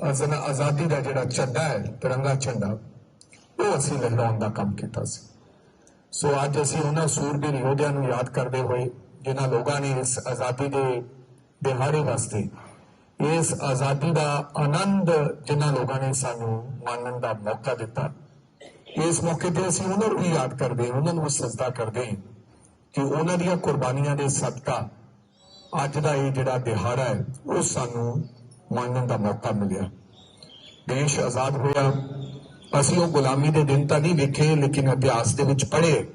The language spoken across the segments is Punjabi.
ਅਜ਼ਨ ਆਜ਼ਾਦੀ ਦਾ ਜਿਹੜਾ ਝੰਡਾ ਹੈ, ਤਿਰੰਗਾ ਝੰਡਾ, ਉਹ ਅਸੀਂ ਲਹਿਰਾਉਣ ਦਾ ਕੰਮ ਕੀਤਾ ਸੀ। ਸੋ ਅੱਜ ਅਸੀਂ ਉਹਨਾਂ ਸੂਰਬੀਰ ਯੋਧਿਆਂ ਨੂੰ ਯਾਦ ਕਰਦੇ ਹੋਏ, ਜਿਨ੍ਹਾਂ ਲੋਕਾਂ ਨੇ ਇਸ ਆਜ਼ਾਦੀ ਦੇ ਦਿਹਾੜੇ ਵਾਸਤੇ, ਇਸ ਆਜ਼ਾਦੀ ਦਾ ਆਨੰਦ ਜਿਨ੍ਹਾਂ ਲੋਕਾਂ ਨੇ ਸਾਨੂੰ ਮਾਣਨ ਦਾ ਮੌਕਾ ਦਿੱਤਾ, ਇਸ ਮੌਕੇ ਤੇ ਅਸੀਂ ਉਹਨਾਂ ਨੂੰ ਵੀ ਯਾਦ ਕਰਦੇ, ਉਹਨਾਂ ਨੂੰ ਵੀ ਸਜਦਾ ਕਰਦੇ ਹਾਂ ਕਿ ਉਹਨਾਂ ਦੀਆਂ ਕੁਰਬਾਨੀਆਂ ਦੇ ਸਦਕਾ ਅੱਜ ਦਾ ਇਹ ਜਿਹੜਾ ਦਿਹਾੜਾ ਹੈ, ਉਹ ਸਾਨੂੰ ਮੰਨਣ ਦਾ ਮੌਕਾ ਮਿਲਿਆ। ਦੇਸ਼ ਆਜ਼ਾਦ ਹੋਇਆ। ਅਸੀਂ ਉਹ ਗੁਲਾਮੀ ਦੇ ਦਿਨ ਤਾਂ ਨਹੀਂ ਵੇਖੇ, ਲੇਕਿਨ ਇਤਿਹਾਸ ਦੇ ਵਿੱਚ ਪੜ੍ਹੇ।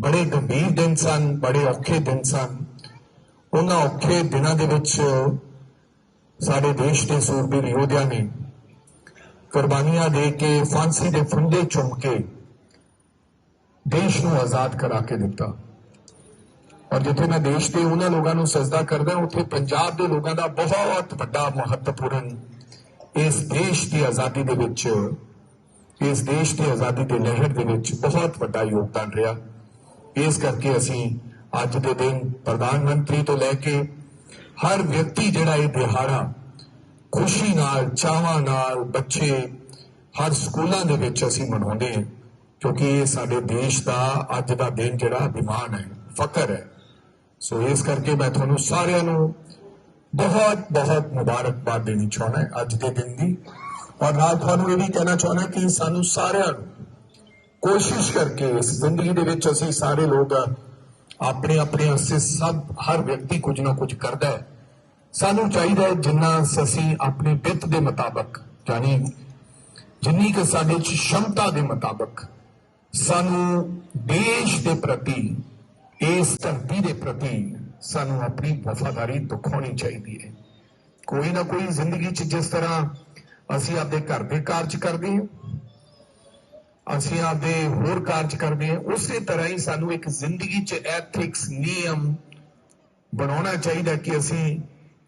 ਬੜੇ ਗੰਭੀਰ ਦਿਨ ਸਨ, ਬੜੇ ਔਖੇ ਦਿਨ ਸਨ। ਉਹਨਾਂ ਔਖੇ ਦਿਨਾਂ ਦੇ ਵਿੱਚ ਸਾਡੇ ਦੇਸ਼ ਦੇ ਸੂਰਬੀਰ ਯੋਧਿਆਂ ਨੇ ਕੁਰਬਾਨੀਆਂ ਦੇ ਕੇ, ਫਾਂਸੀ ਦੇ ਫੰਦੇ ਚੁੰਮ ਕੇ ਦੇਸ਼ ਨੂੰ ਆਜ਼ਾਦ ਕਰਾ ਕੇ ਦਿੱਤਾ। ਔਰ ਜਿੱਥੇ ਮੈਂ ਦੇਸ਼ ਦੇ ਉਹਨਾਂ ਲੋਕਾਂ ਨੂੰ ਸਜਦਾ ਕਰਦਾ, ਉੱਥੇ ਪੰਜਾਬ ਦੇ ਲੋਕਾਂ ਦਾ ਬਹੁਤ ਵੱਡਾ ਮਹੱਤਵਪੂਰਨ ਇਸ ਦੇਸ਼ ਦੀ ਆਜ਼ਾਦੀ ਦੇ ਵਿੱਚ, ਇਸ ਦੇਸ਼ ਦੀ ਆਜ਼ਾਦੀ ਦੇ ਲਹਿਰ ਦੇ ਵਿੱਚ ਬਹੁਤ ਵੱਡਾ ਯੋਗਦਾਨ ਰਿਹਾ। ਇਸ ਕਰਕੇ ਅਸੀਂ ਅੱਜ ਦੇ ਦਿਨ ਪ੍ਰਧਾਨ ਮੰਤਰੀ ਤੋਂ ਲੈ ਕੇ ਹਰ ਵਿਅਕਤੀ ਜਿਹੜਾ ਇਹ ਦਿਹਾੜਾ ਖੁਸ਼ੀ ਨਾਲ, ਚਾਵਾਂ ਨਾਲ ਬੱਚੇ ਹਰ ਸਕੂਲਾਂ ਦੇ ਵਿੱਚ ਅਸੀਂ ਮਨਾਉਂਦੇ ਹਾਂ, ਕਿਉਂਕਿ ਇਹ ਸਾਡੇ ਦੇਸ਼ ਦਾ ਅੱਜ ਦਾ ਦਿਨ ਜਿਹੜਾ, ਅਭਿਮਾਨ ਹੈ ਫਕਰ ਹੈ। ਸੋ ਇਸ ਕਰਕੇ ਮੈਂ ਤੁਹਾਨੂੰ ਸਾਰਿਆਂ ਨੂੰ ਬਹੁਤ ਬਹੁਤ ਮੁਬਾਰਕਬਾਦ ਦੇਣੀ ਚਾਹੁੰਦਾ ਅੱਜ ਦੇ ਦਿਨ ਦੀ। ਔਰ ਨਾਲ ਤੁਹਾਨੂੰ ਇਹ ਵੀ ਕਹਿਣਾ ਚਾਹੁੰਦਾ ਕਿ ਸਾਨੂੰ ਸਾਰਿਆਂ ਨੂੰ ਕੋਸ਼ਿਸ਼ ਕਰਕੇ ਇਸ ਜ਼ਿੰਦਗੀ ਦੇ ਵਿੱਚ ਅਸੀਂ ਸਾਰੇ ਲੋਕ ਆਪਣੇ ਆਪਣੇ ਅਸੇ ਸਭ, ਹਰ ਵਿਅਕਤੀ ਕੁਝ ਨਾ ਕੁਝ ਕਰਦਾ ਹੈ। ਸਾਨੂੰ ਚਾਹੀਦਾ ਹੈ ਜਿੰਨਾ ਅਸੀਂ ਆਪਣੀ ਬਿੱਤ ਦੇ ਮੁਤਾਬਕ, ਯਾਨੀ ਜਿੰਨੀ ਕਿ ਸਾਡੇ ਚ ਸ਼ਮਤਾ ਦੇ ਮੁਤਾਬਕ ਸਾਨੂੰ ਦੇਸ਼ ਦੇ ਪ੍ਰਤੀ ਇਸ ਧਰਤੀ ਦੇ ਪ੍ਰਤੀ ਸਾਨੂੰ ਆਪਣੀ ਵਫਾਦਾਰੀ ਦਿਖਾਉਣੀ ਚਾਹੀਦੀ ਹੈ। ਕੋਈ ਨਾ ਕੋਈ ਜ਼ਿੰਦਗੀ 'ਚ ਜਿਸ ਤਰ੍ਹਾਂ ਅਸੀਂ ਆਪਦੇ ਘਰ ਦੇ ਕਾਰਜ ਕਰਦੇ ਹਾਂ, ਅਸੀਂ ਆਪਦੇ ਹੋਰ ਕਾਰਜ ਕਰਦੇ ਹਾਂ, ਉਸੇ ਤਰ੍ਹਾਂ ਹੀ ਸਾਨੂੰ ਇੱਕ ਜ਼ਿੰਦਗੀ 'ਚ ਐਥਿਕਸ ਨਿਯਮ ਬਣਾਉਣਾ ਚਾਹੀਦਾ ਕਿ ਅਸੀਂ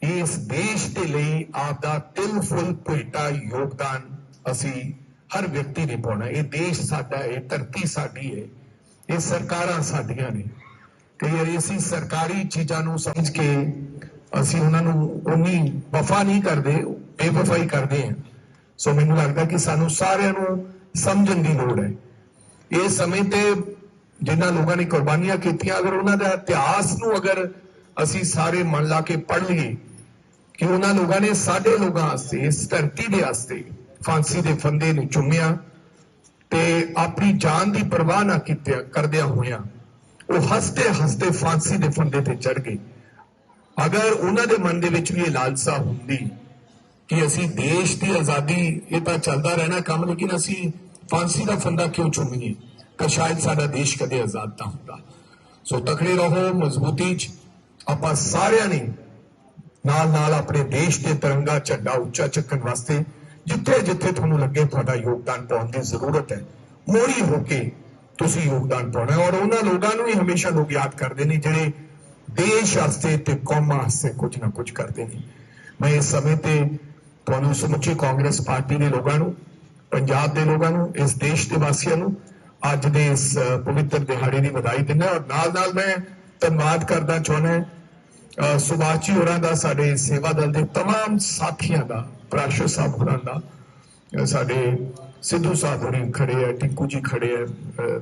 ਇਸ ਦੇਸ਼ ਦੇ ਲਈ ਆਪਦਾ ਤਿਲ ਫੁੱਲ ਭੇਟਾ ਯੋਗਦਾਨ ਅਸੀਂ ਹਰ ਵਿਅਕਤੀ ਨੇ ਪਾਉਣਾ। ਇਹ ਦੇਸ਼ ਸਾਡਾ ਹੈ ਇਹ ਧਰਤੀ ਸਾਡੀ ਹੈ, ਇਹ ਸਰਕਾਰਾਂ ਸਾਡੀਆਂ ਨੇ। ਕਈ ਅਸੀਂ ਸਰਕਾਰੀ ਚੀਜ਼ਾਂ ਨੂੰ ਸਮਝ ਕੇ ਅਸੀਂ ਉਹਨਾਂ ਨੂੰ ਉਨੀ ਵਫਾ ਨਹੀਂ ਕਰਦੇ, ਬੇਵਫਾਈ ਕਰਦੇ ਹਾਂ। ਸੋ ਮੈਨੂੰ ਲੱਗਦਾ ਕਿ ਸਾਨੂੰ ਸਾਰਿਆਂ ਨੂੰ ਸਮਝਣ ਦੀ ਲੋੜ ਹੈ। ਇਹ ਸਮੇਂ ਤੇ ਜਿਨ੍ਹਾਂ ਲੋਕਾਂ ਨੇ ਕੁਰਬਾਨੀਆਂ ਕੀਤੀਆਂ, ਅਗਰ ਉਹਨਾਂ ਦਾ ਇਤਿਹਾਸ ਨੂੰ ਅਗਰ ਅਸੀਂ ਸਾਰੇ ਮਨ ਲਾ ਕੇ ਪੜ੍ਹ ਲਈਏ ਕਿ ਉਹਨਾਂ ਲੋਕਾਂ ਨੇ ਸਾਡੇ ਲੋਕਾਂ ਵਾਸਤੇ, ਇਸ ਧਰਤੀ ਦੇ ਵਾਸਤੇ ਫਾਂਸੀ ਦੇ ਫੰਦੇ ਨੂੰ ਚੁੰਮਿਆ ਤੇ ਆਪਣੀ ਜਾਨ ਦੀ ਪਰਵਾਹ ਨਾ ਕੀਤਿਆ, ਕਰਦਿਆਂ ਹੋਇਆਂ ਉਹ ਹੱਸਦੇ ਹੱਸਦੇ ਫਾਂਸੀ ਦੇ ਫੰਦੇ ਤੇ ਚੜ ਗਏ। ਅਗਰ ਉਹਨਾਂ ਦੇ ਮਨ ਦੇ ਵਿੱਚ ਵੀ ਇਹ ਲਾਲਸਾ ਹੁੰਦੀ ਕਿ ਅਸੀਂ ਦੇਸ਼ ਦੀ ਆਜ਼ਾਦੀ, ਇਹ ਤਾਂ ਚੱਲਦਾ ਰਹਿਣਾ ਕੰਮ, ਲੇਕਿਨ ਅਸੀਂ ਫਾਂਸੀ ਦਾ ਫੰਦਾ ਕਿਉਂ ਚੁੰਮੀਏ? ਕਿ ਸ਼ਾਇਦ ਸਾਡਾ ਦੇਸ਼ ਕਦੇ ਆਜ਼ਾਦ ਤਾਂ ਹੁੰਦਾ। ਸੋ ਤਕੜੇ ਰਹੋ, ਮਜ਼ਬੂਤੀ ਚ ਆਪਾਂ ਸਾਰਿਆਂ ਨੇ ਨਾਲ ਨਾਲ ਆਪਣੇ ਦੇਸ਼ ਦੇ ਤਿਰੰਗਾ ਝੰਡਾ ਉੱਚਾ ਚੱਕਣ ਵਾਸਤੇ ਜਿੱਥੇ ਜਿੱਥੇ ਤੁਹਾਨੂੰ ਲੱਗੇ ਤੁਹਾਡਾ ਯੋਗਦਾਨ ਪਾਉਣ ਦੀ ਜ਼ਰੂਰਤ ਹੈ, ਮੋੜੀ ਹੋ ਕੇ ਤੁਸੀਂ ਯੋਗਦਾਨ ਪਾਉਣਾ ਹੈ ਔਰ ਉਹਨਾਂ ਲੋਕਾਂ ਨੂੰ ਵੀ ਹਮੇਸ਼ਾ ਲੋਕ ਯਾਦ ਕਰਦੇ ਨੇ ਜਿਹੜੇ ਦੇਸ਼ ਵਾਸਤੇ ਤੇ ਕੌਮਾਂ ਵਾਸਤੇ ਕੁਝ ਨਾ ਕੁਝ ਕਰਦੇ ਨੇ ਮੈਂ ਇਸ ਸਮੇਂ ਤੇ ਤੁਹਾਨੂੰ ਸਮੁੱਚੀ ਕਾਂਗਰਸ ਪਾਰਟੀ ਦੇ ਲੋਕਾਂ ਨੂੰ ਪੰਜਾਬ ਦੇ ਲੋਕਾਂ ਨੂੰ ਇਸ ਦੇਸ਼ ਦੇ ਵਾਸੀਆਂ ਨੂੰ ਅੱਜ ਦੇ ਇਸ ਅ, ਪਵਿੱਤਰ ਦਿਹਾੜੇ ਦੀ ਵਧਾਈ ਦਿੰਦਾ ਔਰ ਨਾਲ ਨਾਲ ਮੈਂ ਧੰਨਵਾਦ ਕਰਦਾ ਚਾਹੁੰਦਾ ਅ, ਸੁਭਾਸ਼ ਜੀ ਹੋਰਾਂ ਦਾ ਸਾਡੇ ਸੇਵਾ ਦਲ ਦੇ तमाम ਸਾਥੀਆਂ ਦਾ ਪ੍ਰਾਸ਼ਰ ਸਾਹਿਬ ਹੋਰਾਂ ਦਾ ਅ, ਸਾਡੇ ਸਿੱਧੂ ਸਾਹਿਬ ਹੋਰੀ ਖੜੇ ਹੈ ਟਿੰਕੂ ਜੀ ਖੜੇ ਹੈ ਅ,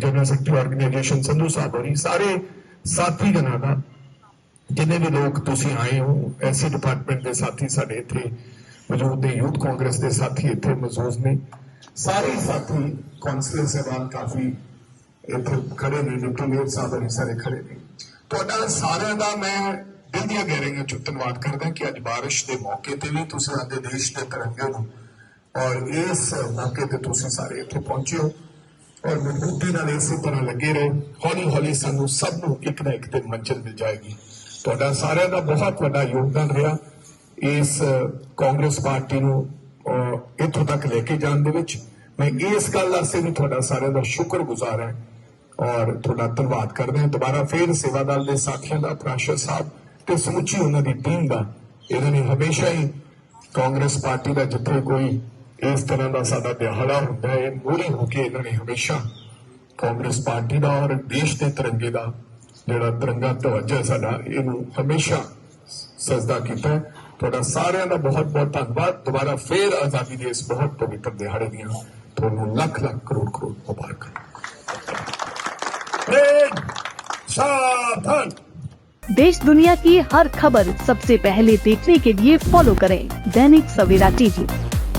ਜਨਰਲ ਆਰਗੇਨਾਈਜੇਸ਼ਨ ਸੰਧੂ ਸਾਹਿਬ ਹੋਰੀ ਸਾਰੇ ਸਾਥੀ ਗਣਾਂ ਦਾ ਜਿੰਨੇ ਵੀ ਲੋਕ ਤੁਸੀਂ ਆਏ ਹੋ ਐਸੀ ਡਿਪਾਰਟਮੈਂਟ ਦੇ ਸਾਥੀ ਸਾਡੇ ਇੱਥੇ ਮੌਜੂਦ ਨੇ ਯੂਥ ਕਾਂਗਰਸ ਦੇ ਸਾਥੀ ਇੱਥੇ ਮੌਜੂਦ ਨੇ ਸਾਰੇ ਸਾਥੀ ਕੌਂਸਲਰ ਸਾਹਿਬਾਨ ਕਾਫੀ ਇੱਥੇ ਖੜੇ ਨੇ ਡਿਪਟੀ ਮੇਅਰ ਸਾਹਿਬ ਹੋਰੀ ਸਾਰੇ ਖੜੇ ਨੇ ਤੁਹਾਡਾ ਸਾਰਿਆਂ ਦਾ ਮੈਂ ਦਿਲ ਦੀਆਂ ਗਹਿਰਾਈਆਂ ਚੋਂ ਧੰਨਵਾਦ ਕਰਦਾ ਕਿ ਅੱਜ ਬਾਰਿਸ਼ ਦੇ ਮੌਕੇ ਤੇ ਵੀ ਤੁਸੀਂ ਸਾਡੇ ਦੇਸ਼ ਦੇ ਤਿਰੰਗੇ ਨੂੰ ਔਰ ਇਸ ਮੌਕੇ ਤੇ ਤੁਸੀਂ ਸਾਰੇ ਇੱਥੇ ਪਹੁੰਚੇ ਹੋ ਔਰ ਮਜ਼ਬੂਤੀ ਨਾਲ ਇਸੇ ਤਰ੍ਹਾਂ ਲੱਗੇ ਰਹੋ। ਹੌਲੀ ਹੌਲੀ ਸਾਨੂੰ ਸਭ ਨੂੰ ਇੱਕ ਨਾ ਇੱਕ ਦਿਨ ਮੰਜ਼ਿਲ ਮਿਲ ਜਾਏਗੀ। ਤੁਹਾਡਾ ਸਾਰਿਆਂ ਦਾ ਬਹੁਤ ਵੱਡਾ ਯੋਗਦਾਨ ਰਿਹਾ। ਇਸ ਕਾਂਗਰਸ ਪਾਰਟੀ ਨੂੰ ਇੱਥੋਂ ਤੱਕ ਲੈ ਕੇ ਜਾਣ ਦੇ ਵਿੱਚ। ਮੈਂ ਇਸ ਗੱਲ ਵਾਸਤੇ ਵੀ ਤੁਹਾਡਾ ਸਾਰਿਆਂ ਦਾ ਸ਼ੁਕਰਗੁਜ਼ਾਰ ਹਾਂ ਔਰ ਤੁਹਾਡਾ ਧੰਨਵਾਦ ਕਰਦੇ ਹਾਂ। ਦੁਬਾਰਾ ਫੇਰ ਸੇਵਾ ਦਲ ਦੇ ਸਾਥੀਆਂ ਦਾ ਪ੍ਰਾਸ਼ਰ ਸਾਹਿਬ ਤੇ ਸਮੁੱਚੀ ਉਹਨਾਂ ਦੀ ਟੀਮ ਦਾ। ਇਹਨਾਂ ਨੇ ਹਮੇਸ਼ਾ ਹੀ ਕਾਂਗਰਸ ਪਾਰਟੀ ਦਾ ਜਿੱਥੇ ਕੋਈ ਇਸ ਤਰ੍ਹਾਂ ਦਾ ਸਾਡਾ ਦਿਹਾੜਾ ਹੁੰਦਾ ਹੈ ਮੂਹਰੇ ਹੋ ਕੇ ਇਹਨਾਂ ਨੇ ਹਮੇਸ਼ਾ ਕਾਂਗਰਸ ਪਾਰਟੀ ਦਾ ਔਰ ਦੇਸ਼ ਦੇ ਤਿਰੰਗੇ ਦਾ ਜਿਹੜਾ ਤਿਰੰਗਾ ਧਵਜ ਹੈ ਸਾਡਾ ਇਹਨੂੰ ਹਮੇਸ਼ਾ ਸਜਦਾ ਕੀਤਾ ਹੈ ਤੁਹਾਡਾ ਸਾਰਿਆਂ ਦਾ ਬਹੁਤ ਬਹੁਤ ਧੰਨਵਾਦ ਦੁਬਾਰਾ ਫੇਰ ਆਜ਼ਾਦੀ ਦੇ ਇਸ ਬਹੁਤ ਪਵਿੱਤਰ ਦਿਹਾੜੇ ਦੀਆਂ ਤੁਹਾਨੂੰ ਲੱਖ ਲੱਖ ਕਰੋੜ ਕਰੋੜ ਮੁਬਾਰਕਾਂ ब्रेक सावधान देश दुनिया की हर खबर सबसे पहले देखने के लिए फॉलो करें दैनिक सवेरा टीवी